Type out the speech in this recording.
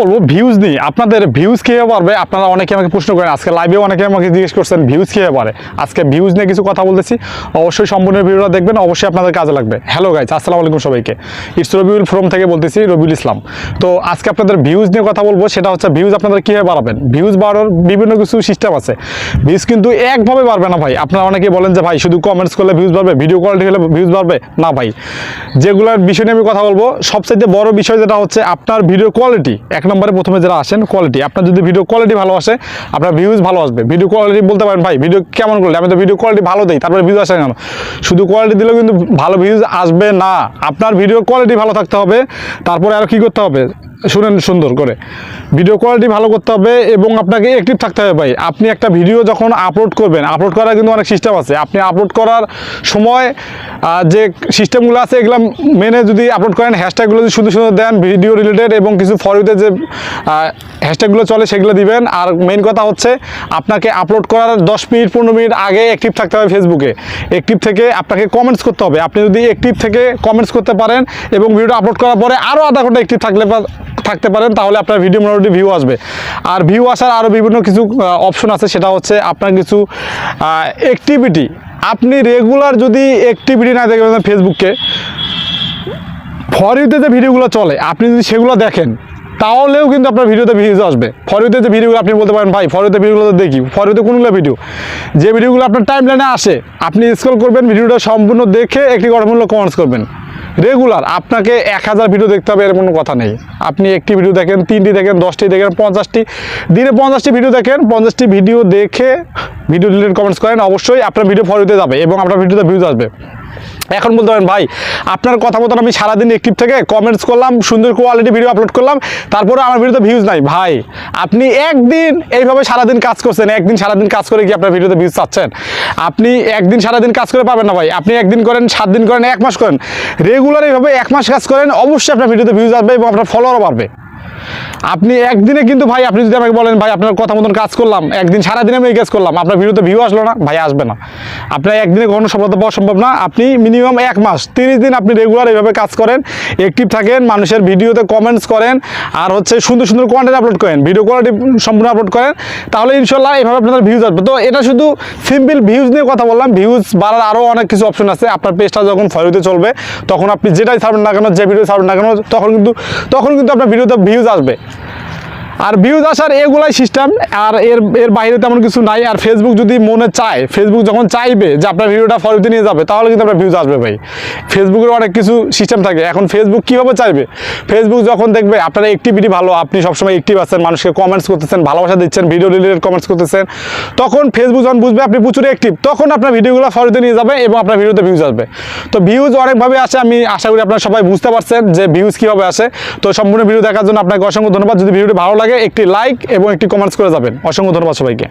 বলব ভিউজ নিয়ে আপনাদের ভিউজ কীভাবে পারবে আপনারা অনেকে আমাকে প্রশ্ন করেন, আজকে লাইভে অনেকে আমাকে জিজ্ঞেস করছেন ভিউজ কীভাবে পারে আজকে ভিউজ নিয়ে কিছু কথা বলতেছি। অবশ্যই সম্পূর্ণ ভিডিওটা দেখবেন, অবশ্যই আপনাদের কাজে লাগবে। হ্যালো গাইজ আসসালামু আলাইকুম সবাইকে। ইটস রবিউল ফ্রম থেকে বলতেছি রবিউল ইসলাম তো আজকে আপনাদের ভিউজ নিয়ে কথা বলব, সেটা হচ্ছে ভিউজ আপনাদের কীভাবে বাড়াবেন? ভিউজ বাড়ানোর বিভিন্ন কিছু সিস্টেম আছে। ভিউজ কিন্তু একভাবে বাড়বে না ভাই। আপনারা অনেকেই বলেন যে, ভাই, শুধু কমেন্টস করলে ভিউজ বাড়বে ভিডিও কোয়ালিটি হলে ভিউজ বাড়বে? না ভাই। যেগুলোর বিষয় নিয়ে আমি কথা বলব সবচেয়ে বড় বিষয় যেটা হচ্ছে, আপনার ভিডিও কোয়ালিটি এক নম্বরে প্রথমে যারা আসেন কোয়ালিটি আপনার যদি ভিডিও কোয়ালিটি ভালো আসে, আপনার ভিউজ ভালো আসবে। ভিডিও কোয়ালিটি বলতে পারেন, ভাই ভিডিও কেমন করলে আমি তো ভিডিও কোয়ালিটি ভালো দিই, তারপরে ভিউজ আসে কেন? শুধু কোয়ালিটি দিলেও কিন্তু ভালো ভিউজ আসবে না। আপনার ভিডিও কোয়ালিটি ভালো থাকতে হবে, তারপরে আরও কী করতে হবে? শুনেন সুন্দর করে। ভিডিও কোয়ালিটি ভালো করতে হবে এবং আপনাকে অ্যাক্টিভ থাকতে হবে ভাই। আপনি একটা ভিডিও যখন আপলোড করবেন আপলোড করার কিন্তু অনেক সিস্টেম আছে। আপনি আপলোড করার সময় যে সিস্টেমগুলো আছে এগুলো মেনে যদি আপলোড করেন হ্যাশট্যাগুলো যদি সুন্দর সুন্দর দেন ভিডিও রিলেটেড এবং কিছু ফরিতে যে হ্যাশট্যাগুলো চলে সেগুলো দিবেন। আর মেন কথা হচ্ছে, আপনাকে আপলোড করার দশ মিনিট, পনেরো মিনিট আগে অ্যাক্টিভ থাকতে হবে ফেসবুকে অ্যাক্টিভ থেকে আপনাকে কমেন্টস করতে হবে। আপনি যদি অ্যাক্টিভ থেকে কমেন্টস করতে পারেন এবং ভিডিও আপলোড করার পরে আরও আধা ঘণ্টা অ্যাক্টিভ থাকলে থাকতে পারেন, তাহলে আপনার ভিডিও মোটামুটি ভিউ আসবে। আর ভিউ আসার আরও বিভিন্ন কিছু অপশন আছে, সেটা হচ্ছে আপনার কিছু অ্যাক্টিভিটি আপনি রেগুলার যদি অ্যাক্টিভিটি না দেখবেন ফেসবুককে ফর ইউতে যে ভিডিওগুলো চলে, আপনি যদি সেগুলো দেখেন, তাহলেও কিন্তু আপনার ভিডিওতে ভিউজ আসবে। ফর ইউতে যে ভিডিওগুলো আপনি বলতে পারেন, ভাই ফর ইউতে ভিডিওগুলো দেখি ফর ইউতে কোনগুলো ভিডিও যে ভিডিওগুলো আপনার টাইম লাইনে আসে, আপনি স্ক্রল করবেন ভিডিওটা সম্পূর্ণ দেখে একটি গঠনমূলক কমেন্টস করবেন। রেগুলার আপনাকে এক হাজার ভিডিও দেখতে হবে, এর কোনো কথা নেই। আপনি একটি ভিডিও দেখেন, তিনটি দেখেন, দশটি দেখেন, পঞ্চাশটি। দিনে পঞ্চাশটি ভিডিও দেখেন, পঞ্চাশটি ভিডিও দেখে ভিডিও রিলেটেড কমেন্টস করেন, অবশ্যই আপনার ভিডিও ফলোতে যাবে এবং আপনার ভিডিওতে ভিউজ আসবে। এখন বলতে পারেন, ভাই, আপনার কথা মতন আমি সারাদিন অ্যাক্টিভ থেকে কমেন্টস করলাম, সুন্দর কোয়ালিটি ভিডিও আপলোড করলাম, তারপরে আমার ভিডিওতে ভিউজ নাই। ভাই, আপনি একদিন এইভাবে সারাদিন কাজ করছেন, একদিন সারাদিন কাজ করে কি আপনার ভিডিওতে ভিউজ চাচ্ছেন। আপনি একদিন সারাদিন কাজ করে পাবেন না, ভাই। আপনি একদিন করেন, সাত দিন করেন, এক মাস করেন। রেগুলার এইভাবে এক মাস কাজ করেন, অবশ্যই আপনার ভিডিওতে ভিউজ আসবে এবং আপনার ফলোয়ারও বাড়বে। আপনি একদিনে কিন্তু ভাই, আপনি যদি আমাকে বলেন, ভাই, আপনার কথা মতন কাজ করলাম, একদিন সারাদিনে আমি কাজ করলাম, আপনার ভিডিওতে ভিউ আসলো না, ভাই, আসবে না। আপনার একদিনে কখনো সফলতা পাওয়া সম্ভব না। আপনি মিনিমাম এক মাস, তিরিশ দিন আপনি রেগুলার এইভাবে কাজ করেন অ্যাক্টিভ থাকেন, মানুষের ভিডিওতে কমেন্টস করেন, আর হচ্ছে সুন্দর সুন্দর কন্টেন্ট আপলোড করেন ভিডিও কোয়ালিটি সম্পূর্ণ আপলোড করেন, তাহলে ইনশাল্লাহ এইভাবে আপনাদের ভিউজ আসবে। তো এটা শুধু সিম্পল ভিউজ নিয়ে কথা বললাম ভিউজ বাড়ার আরও অনেক কিছু অপশন আছে। আপনার পেজটা যখন ফলোতে চলবে, তখন আপনি যেটাই ছাড়বেন না কেন, যে ভিডিও ছাড়বেন না কেন, তখন কিন্তু তখন কিন্তু আপনার ভিডিওতে ভিউজ আসবে। আর ভিউজ আসার এগুলাই সিস্টেম আর এর এর বাইরে তেমন কিছু নাই। আর ফেসবুক যদি মনে চায় ফেসবুক যখন চাইবে যে আপনার ভিডিওটা ফলোতে নিয়ে যাবে, তাহলে কিন্তু আপনার ভিউজ আসবে ভাই। ফেসবুকের অনেক কিছু সিস্টেম থাকে। এখন ফেসবুক কীভাবে চাইবে? ফেসবুক যখন দেখবে, আপনার অ্যাক্টিভিটি ভালো, আপনি সবসময় অ্যাক্টিভ আছেন, মানুষকে কমেন্টস করতেছেন, ভালোবাসা দিচ্ছেন ভিডিও রিলেটেড কমেন্টস করতেছেন, তখন ফেসবুক যখন বুঝবে আপনি প্রচুর অ্যাক্টিভ তখন আপনার ভিডিওগুলো ফলোতে নিয়ে যাবে এবং আপনার ভিডিওতে ভিউজ আসবে। তো ভিউজ অনেকভাবে আসে, আমি আশা করি আপনারা সবাই বুঝতে পারছেন যে ভিউজ কীভাবে আসে। তো সম্পূর্ণ ভিডিও দেখার জন্য আপনাকে অসংখ্য ধন্যবাদ। যদি ভিডিওটি ভালো লাগে একটি লাইক এবং একটি কমেন্টস করে যাবেন। অসংখ্য ধন্যবাদ সবাইকে।